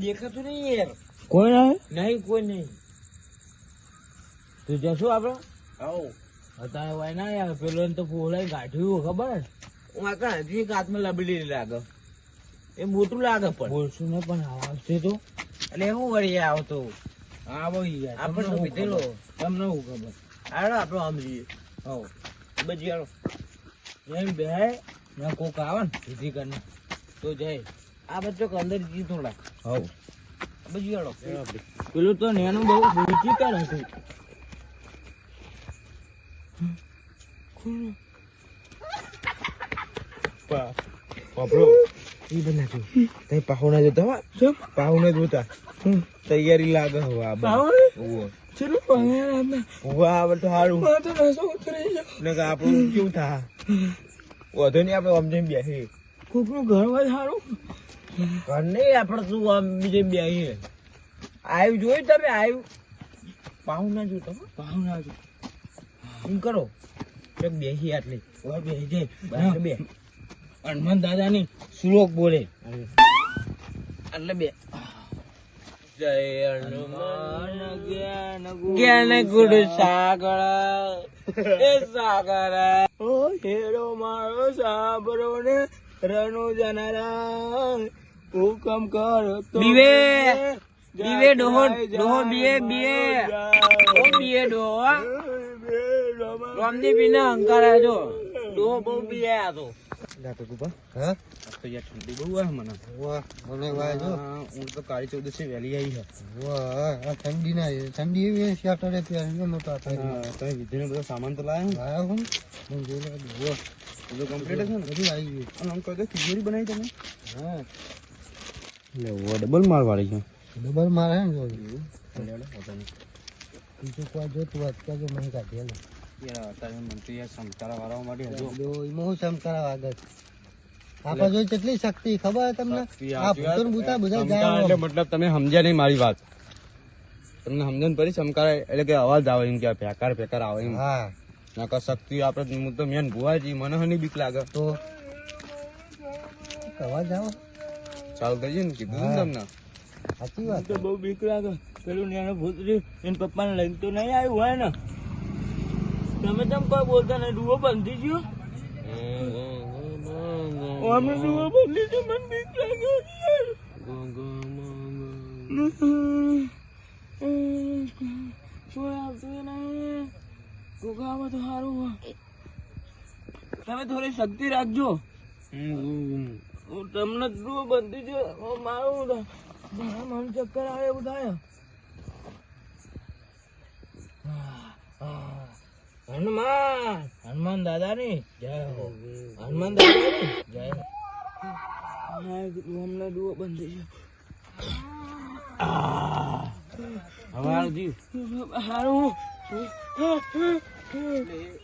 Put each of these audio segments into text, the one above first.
દેખાતું નહીં યાર. કોઈ ના નહીં કોઈ નહીં. તું જશું આપડે? આવો. અત્યારે હોય ના યાર પેલો તો ફોલાઈ ગાંઠ્યું ખબર? હજી એક હાથમાં લબડી લાગે. એ મોટું લાગે પણ. બોલશું ને પણ આવશે તો. એટલે શું વળી આવતો? આવો યાર આપણે તો તમને પીધેલો ખબર? તમને શું ખબર? હાલો આપણો સમજીએ હો બજી હાલો. એમ બે ને કોક આવે ને સીધી કરીને તો જાય. આ બચ્ચો અંદર જી થોડા. હવ. બજી હાલો પેલું તો નેનું બહુ ઊંચી કરે ઈ તઈ પાહુના જોતા હો? ચમ પાહુના જોતા. તૈયારી લાગે હવે આ પાહુને? ઓવો ચલો પાયા ઓવો આવે તો નસો ઉતરી ગયો. ને કે આપણું કેવું થા વધુ નહીં આપણે બેસી કોકનું ઘર હોય સારું ઘર નહીં આપણે શું આમ બીજે બેસીએ આવ્યું જોયું તમે? આવ્યું પાહુના જોતા તમે? પાહુ ના જો એમ કરો. ચક બેસી આટલી. ઓર બેસી જાય બરાબર. બે. હનુમાન દાદાની શ્લોક બોલે. એટલે બે. જય હનુમાન જ્ઞાન જ્ઞાન ગુરુ સાગર. એ સાગર. ઓ હેરો મારો સાબરો ને રણુ જનારા. હુકમ કર બીવે, બીવે ડોહો, ડોહો બીએ, બીએ. ઓ બીએ ડોહો રામજી રમા. રોમજી બીને જો ડોહો બહુ બીએ આ તો. હા? તો યાર ઠંડી બહુ આ મને. વાહ મને વાહ જો. હું તો કાળી ચૌદસી વેલી આવી છે. વાહ આ ઠંડી ના ઠંડી એવી સ્વેટર તો મોટા થાય તો વિધિનો બધો સામાન તો લાવ્યો ને આયા હું હું જોઈ લે જો બધું કમ્પ્લીટ છે ને? બધું આવી ગયું. અને અંકલ કહો તો ખીચડી બનાવી તમે? હા. એટલે ઓ ડબલ માર વાળી છે ડબલ માર હે જો બીજું કોઈ જોતું હોત કે જો મને કાઢી લે યાર અત્યારે મને તો યાર સંસ્કારા વાળા માટે હજુ જો. એમાં હું સમકારા આગળ આપા જોઈ કેટલી શક્તિ ખબર તમને? આ ભૂતન ભૂતા બધા જાય એટલે મતલબ તમે સમજ્યા નહીં મારી વાત. તમને સમજણ પડી સમકારા એટલે કે અવાજ આવે એમ કે ફેકાર ફેકાર આવે એમ. હા. નાકા શક્તિ આપણે હું તો મેન ભુવાજી મને હની બીક લાગે. તો? અવાજ આવો. ચાલ કરીએ ને કીધું તમને સાચી વાત તો બહુ બીક લાગે. પેલું નેનો ભૂતરી એને પપ્પાને લઈને તો નહીં આવ્યું હોય ને. તમે તેમ કોઈ બોલતા નહીં? ડુઓ બંધી ગયો અમે ડુઓ બંધી ગયો મને બીક લાગે. કોઈ આવતું નહીં કોક તો સારું હોય. તમે થોડી શક્તિ રાખજો. હું તમને જુઓ બંધી ગયો મારું મારા મન ચક્કર આવે એવું થાય હનુમાન! હનુમાન દાદા ની જય હો. હનુમાન દાદા ની જય હો. ડુઓ બંધી છે હવાળ હારું.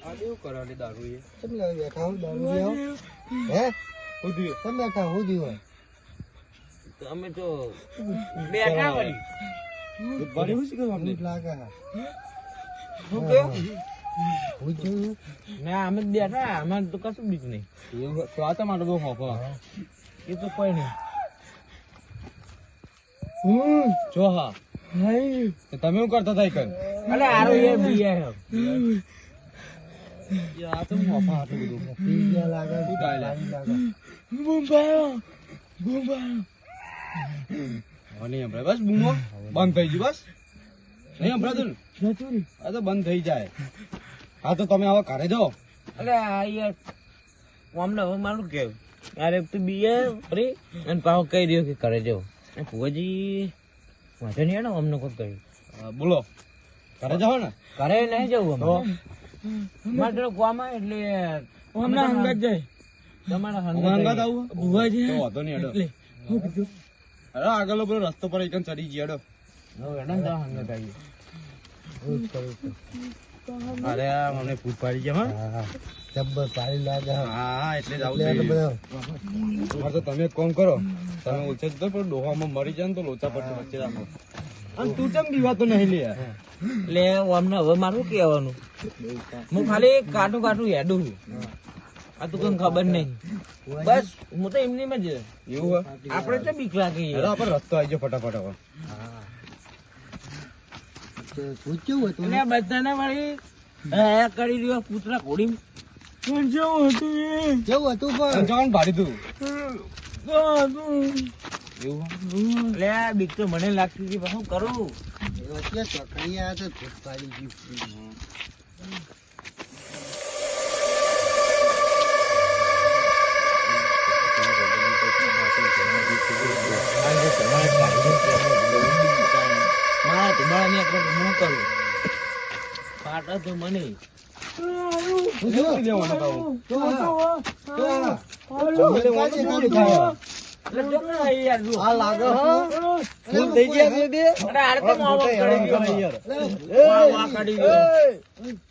આ કેવું કરાવે દારૂ એ કેમ લાગે દારૂ હે? થયું કેમ બેઠા હું જીવો અમે તો બેઠા વળી બીક લાગે શું કેવું? ના અમે બેઠા અમારે તો કશું બીજ નહીં. એવું તો બહુ હોફો એ તો કોઈ નહીં. જો હા. હાય. તમે શું કરતા થાય કર અરે આરો એ તો હતું બધું? લાગે. બસ બૂમો બંધ થઈ ગયું બસ. નહીં સંભળાતું ને? આ તો બંધ થઈ જાય. હા તો તમે હવે ઘરે જાઓ. અરે આ યાર અમને હવે મારું કેવું અરે તું બીએ ફરી અને પાછો કહી દો કે ઘરે જાઓ. ભુવાજી વાંધો નહીં ને અમને કોઈ કહ્યું બોલો. ઘરે જાઓ ને? ઘરે નહીં જવું અમે. માટે તો કોમાં એટલે હમણાં હંગાત જાય. તો આગળ પેલો રસ્તો પર એકદમ ચડી ગયો. અરે મને ભૂત પાડી ગયા જબ્બર પાડી લાગે. હા. એટલે જ આવું તો તમે કોણ કરો. તમે ઓછે પણ ડોહામાં મરી જાય ને તો લોચા પટ્ટી વચ્ચે રાખો. અને તું કેમ દીવાતો નહીં લે? એટલે અમને હવે મારું કહેવાનું હું ખાલી કાટું કાટું હેડું છું. આ તો કોઈ ખબર નહીં. બસ હું તો એમની માં જ. એવું? આપણે તો બીક લાગે. આપણે રસ્તો આવી જાય ફટાફટ હવે. અને બધાને વળી હે કરી રહ્યો પૂતળા પણ જેવું હતું એ? જવાનું ભાડી તું. એવું હે? બીક તો મને લાગતી હતી શું કરું? મારા ધુમાડા આ તો ભૂત પાડી પાટા યાર. વાહ, વાહ કરી હા, દેખાતું વાપરો. નહીં. મને ફ-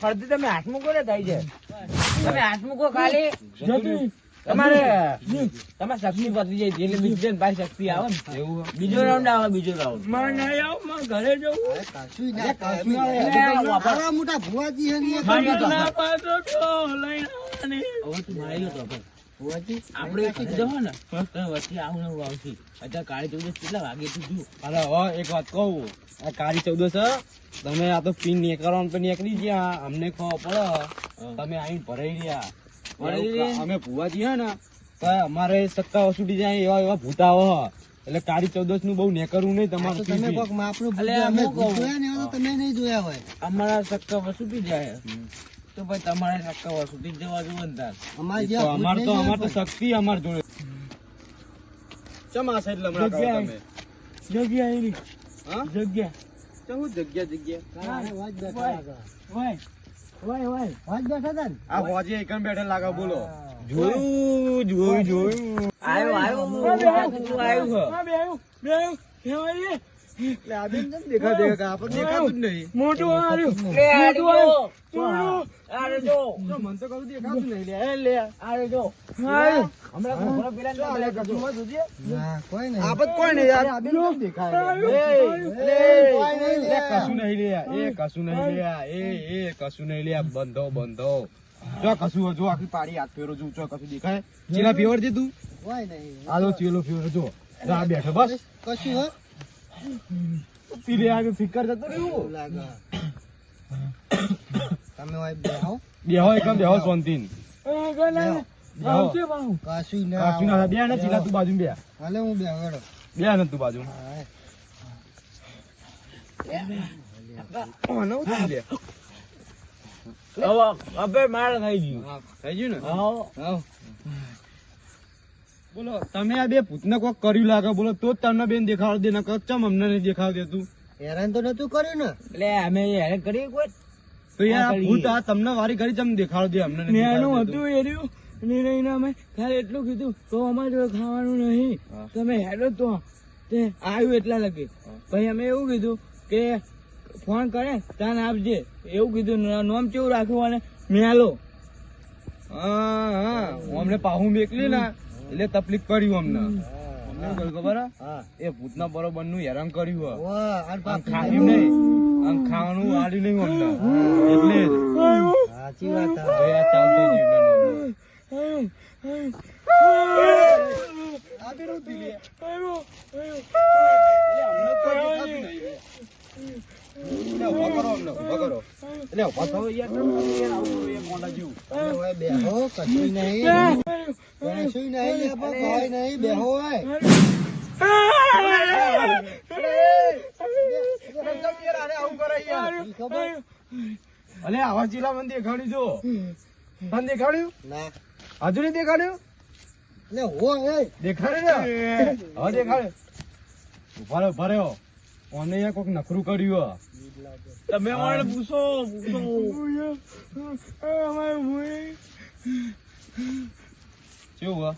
ફરતી તમે હાથ મૂકો ને થાય છે તમે હાથ મૂકો ખાલી. જતી તમારે શક્તિ પતી જાય એટલે બીજી ભાઈ શક્તિ આવે ને. બીજો રાઉન્ડ આવે બીજો રાઉન્ડમાં નહીં આવમાં ઘરે જવું. અરે કાચું ના લે. મારી ના પાડો તો લઈને આવવાની. હવે તું મારી લો તો ભાઈ. આપણે કીધો ને વચ્ચે આવું ને આવશે અત્યારે કાળી ચૌદસ કેટલા વાગે તું જુ અરે હવે એક વાત કહું આ કાળી ચૌદસ તમે આ તો પીન નીકળવાનું તો નીકળી ગયા અમને ખો પડે તમે અહીં ભરાઈ રહ્યા અમે ભુવાજી હે ને તો અમારે સત્તા વસૂટી જાય એવા એવા ભૂતા આવે એટલે કાળી ચૌદસનું બહુ નેકરવું નહીં તમારું પીપી. એટલે અમે હોય અમારા સક્કા વસૂટી જાય તો ભાઈ તમારે સક્કા વસૂટી જ જવા જોવે ને તો અમાર તો અમાર તો શક્તિ અમાર જોડે ચમ આ સાઈડ લમણા કરો તમે જગ્યા એની હા જગ્યા ચમ જગ્યા જગ્યા વાય વાય વાય આ હોજે એકન બેઠા લાગા બોલો જોયું જોયું જોયું આવ્યો આવ્યો તું આવ્યું. હા, બે આવ્યું બે આવ્યું બંધો બંધો. જો કશું જો આખી પાડી હાથ ફેરો જો કશું દેખાય. ચીલા ફેવર છે તું આ જો ચીલો ફેવર જો. બેઠો બસ. કશું બસ તીરે આગળ ફિકર જતો રહ્યું બેહો એકદમ બેહો શાંતિન એ ગણા. આવશે બાહુ. કાચું ના થાય. બે ને ચીલા તું બાજુ બે બે ને તું બાજુ ઓ, નવું થઈ લે. હવે મારે થઈ ગયું. હા, થઈ ગયું ને. બોલો તમે આ બે ભૂતને કોક કર્યું લાગે બોલો તો જ તમને બેન દેખાડ દે નકર ચમ અમને નહીં દેખાડ દેતું એટલે અમે હેરાન કરી કોઈ? તો યાર આ ભૂત આ તમને વારી કરી ચમ દેખાડ દે અમને નહીં. હતું એર્યું નિર્ણય અમે ખાલી એટલું કીધું તો અમારે જો ખાવાનું નહીં. તમે હેડો તો. તે આવ્યું એટલા લગે. પછી અમે એવું કીધું કે ફોન કરે તાન આપજે. એવું કીધું ન- નોમ કેવું રાખ્યું અને મેલો હા હા. અમને પાહું મેકલી ને. એટલે તકલીફ કર્યું અમને. ખબર? હે? એ ભૂતના બરોબરનું હેરાન કર્યું ખાયું નહીં. આમ ખાવાનું આલ્યું નહીં અમને. એટલે સાચી વાત ચાલતો જીવનનો અમને. આવ્યું, આવ્યું. આ બેનું થી લે. આવ્યું, આવ્યું. એટલે અમને તો દેખાતું નહીં લે. એટલે ઊભા કરો અમને, ઊભા કરો. એટલે ઊભા થો યાર, આવું મોંઢા જેવું. અલે આવા જિલ્લા મને દેખાડ્યું જો. તને દેખાડ્યું? હજુ નહીં દેખાડ્યું? દેખાડ્યું ને? હવે દેખાડ્યું. ઊભા ઊભા રહ્યો ઓને યા કોક નખરું કર્યું. તમે મને પૂછો કેવું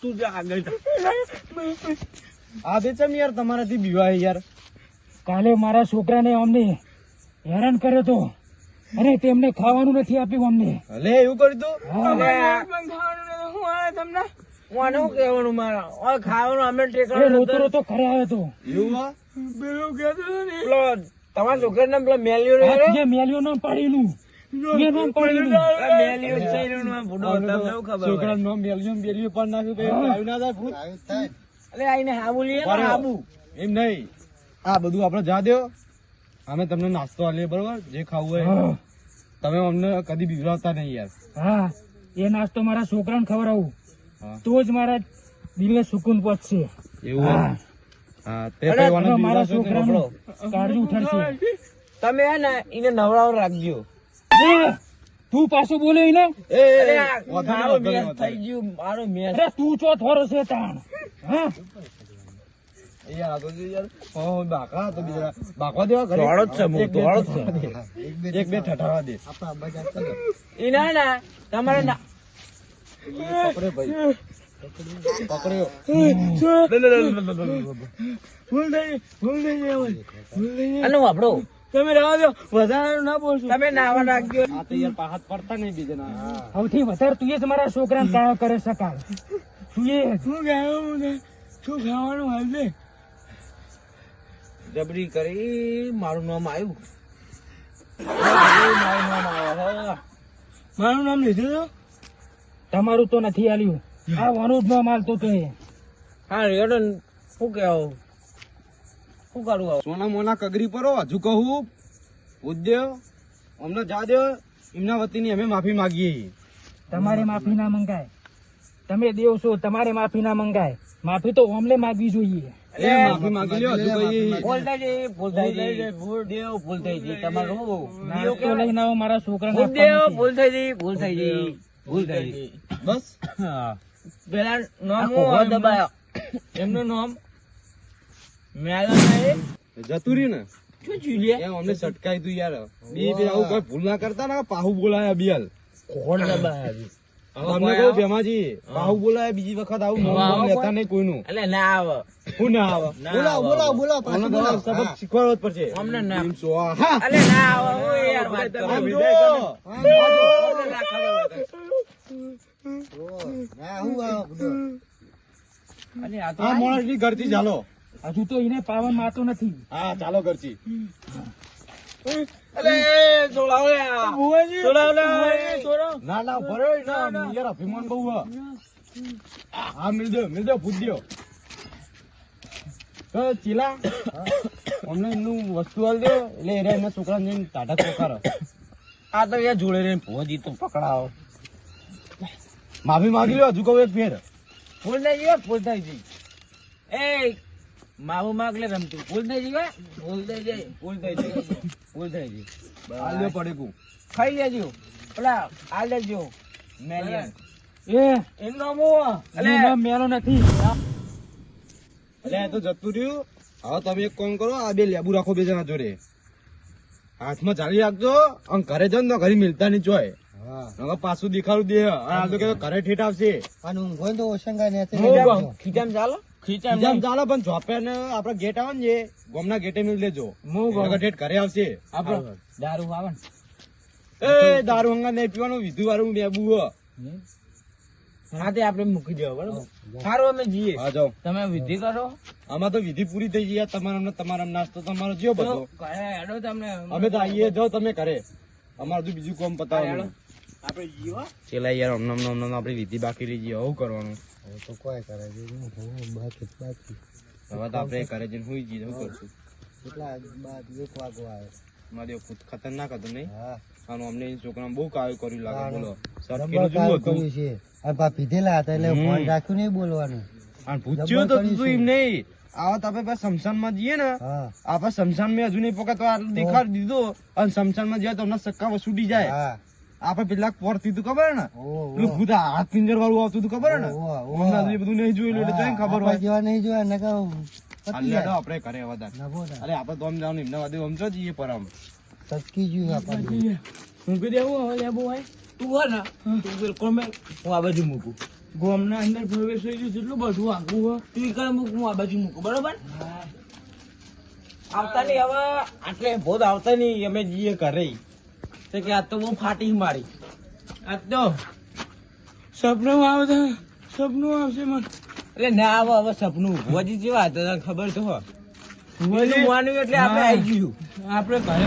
તું જા આગળ. આ બે ચમ યાર તમારાથી બીવાય યાર. કાલે મારા છોકરાને અમને હેરાન કર્યો તો. અરે તેમને ખાવાનું નથી આપ્યું અમને. અલે એવું કર્યું તું? તમને? હું આને મારા? ઓય ખાવાનું અમે ટેકવાનું તો. એવું પેલો ને. પેલો તમારા પેલો મેલ્યો જે મેલ્યો પાડેલું. નામ આ ખબર છોકરા? નો પણ નાખ્યું ના આઈને હાબુ લઈએ હાબુ. એમ નહીં. બધું આપણે જા દો. અમે તમને નાસ્તો આલીએ બરોબર? જે ખાવું હોય. તમે અમને કદી બિગડાવતા નહીં યાર. હા એ નાસ્તો મારા છોકરાને ખવડાવું. હા. તો જ મારા દિલને સુકૂન પહોંચશે. એવું મારા છોકરાનું કાળજી ઉઠાડશે. તમે હે ને એને નવરાવ રાખજો. તું પાછું બોલે ને એ, એ, અરે એ, આ વાંધો નહીં, મારો વાંધો નહીં, મેચ વાંધો થઈ ગયું મારો મેચ. તું ચો થોરો છે તાણ હા તમારે ના ભાઈ પકડ્યો ભૂલ થઈ ભૂલ થઈ ગઈ ભૂલ થઈ ગઈ. અને વાપડો તમે રહેવા દો વધારે ના બોલશો. તમે નાવા રાખજો આ તો યાર પાહાત પડતા નહીં બીજાના. સૌથી વધારે તું જ મારા છોકરાને કાયો કરે શકાય તું એ શું કહેવાનું શું ખાવાનું હાલશે જબરી કરી મારું નામ આવ્યું. મારું નામ આવ્યું મારું નામ લીધું તમારું તો નથી આલ્યું આ વાનું જ નામ આલતો તો. એ હા રેડો ને. શું કેવું શું કરું? સોના મોના કગરી પરો હજુ કહું. ઉદ્યોગ અમને જા દો. એમના વતીની અમે માફી માગીએ. તમારે માફી ના મંગાય. તમે દેવ છો તમારે માફી ના મંગાય. માફી તો ઓમલે માગવી જોઈએ. મારા છોકરા. ભૂલ થઈ ગઈ ભૂલ થઈ ગઈ. ભૂલ થઈ બસ. પેલા નામ દબાયો. એમનું નામ મેલા જતું રહ્યું ને? શું ચીલિયા અમને સટકાઈ તું યાર. બી બી આવું કોઈ ભૂલ ના કરતા ને પાહુ બોલાયા બિયલ કોણ દબાયા તમને કહું ભેમાજી પાહુ બોલાયા બીજી વખત આવું નામ લેતા કોઈ? નહીં કોઈનું. એટલે ના આવે. હું ના આવે. બોલાવ બોલાવ બોલાવ સબક શીખવાડવો જ પડશે. અમને ના. અલે આવે. યાર વાત કરું. આમ જો. અમને ના ખબર હોય. અલે આ ઘરથી ચાલો. હજુ તો એને પાવન માતો નથી. હા ચાલો ઘરથી. ના ના ભરો યાર અભિમાન બહુ હા મિલ દો મિલ દો પૂછ દો. તો ચીલા અમને એમનું વસ્તુ આલ દો. એટલે એને એના છોકરા જઈને ટાટા ચોખારો આ તો યાર જોડે રહીને ભોજી તો પકડાવો. માફી માગી લો હજુ કહું એક ફેર. ફૂલ થઈ જીવે ફૂલ થઈ જી એ માવું માગ લે રમતું. ફૂલ થઈ જીવે. ફૂલ થઈ જાય ફૂલ થઈ જાય ફૂલ થઈ જી આલ્યો દો પડેકું ખાઈ લેજો. પેલા આ લેજો મેલિયન એ એનો મો અલે. મેલો નથી. અલે તો જતું રહ્યું. હવે તમે એક કોમ કરો આ બે લેબુ રાખો બે જણા જોડે. હાથમાં ચાલી રાખજો અને ઘરે જ ને ઘરે મિલતા નહીં જોય નકર પાછું દેખાડું દે. આ તો કે ઘરે ઠેઠ આવશે. ખીચામ ખીચામ ચાલો? ખીચામ ચાલો પણ જોપે ને આપડે ગેટ આવે ને ગોમના ગેટે મિલ દેજો. નકર ઠેઠ ઘરે આવશે. આપડે દારૂ આવે ને. એ દારૂ હંગા નહીં પીવાનું વિધુ વાળું લેબુ હે. આપણે મૂકી દેવો બરોબર? સારું અમે જઈએ. હા જાઓ. તમે વિધિ કરો. આમાં તો વિધિ પૂરી થઈ ગઈ તમારા તમારા નાસ્તો તમારો જીઓ તો બધો. હેડો તમને. અમે તો આવીએ જાઓ તમે ઘરે. અમારે તો બીજું કોમ પતાવવાનું આપણે જીવો ચેલા યાર નમ નમ નમ આપણે લીધી બાકી રહી કરવાનું? હવે કરવાનું? હવે તો આપણે કરે જઈને હુઈ જઈએ શું કરશું? મારે ખુદ ખતરનાક હતું નહીં. આનું અમને છોકરા બહુ કાયું કર્યું લાગે બોલો. સરખેલું જેવું હતું પીધેલા હતા એટલે ફોન રાખ્યું નહીં બોલવાનું. અને પૂછ્યું તો તું એમ નહીં. આવા તો આપણે પાછા શમશાનમાં જઈએ ને. હા. આપણે શમશાનમાં હજુ નહીં પકડતો દેખાડી દીધો. અને શમશાનમાં જાય તો હમણાં સક્કા છૂટી જાય. હા આપણે પેલા પોર થયું ખબર ને. પેલું ભૂત હાથ પિંજર વાળું આવતું હતું ખબર ને. હમણાં બધું નહીં જોયેલું એટલે કઈ ખબર હોય. જેવા નહીં જોયા ને આપડે જાય. ઘરે વધારે અરે આપડે તો જવાનું એમના વાદે આમ જઈએ પરમ સટકી ગયું આપણને. મૂકી દેવું હવે લેબુ હોય? તું હોય ને. તું બિલકુલ મેં હું આ બાજુ મૂકું. ગોમના અંદર પ્રવેશ થઈ ગયું કેટલું બધું આગું હોય તું ઈ કર મૂક હું આ બાજુ મૂકું બરોબર? આવતા નહીં હવે. આટલે બોધ આવતા નહીં અમે જઈએ ઘરે. તો કે આ તો બહુ ફાટી મારી. આ તો સપનું આવશે સપનું આવશે મને. એટલે ના આવો હવે સપનું. ભુવાજી જેવા હતા તને ખબર તો બીજું એટલે આપણે આવી ગયું. આપણે ઘરે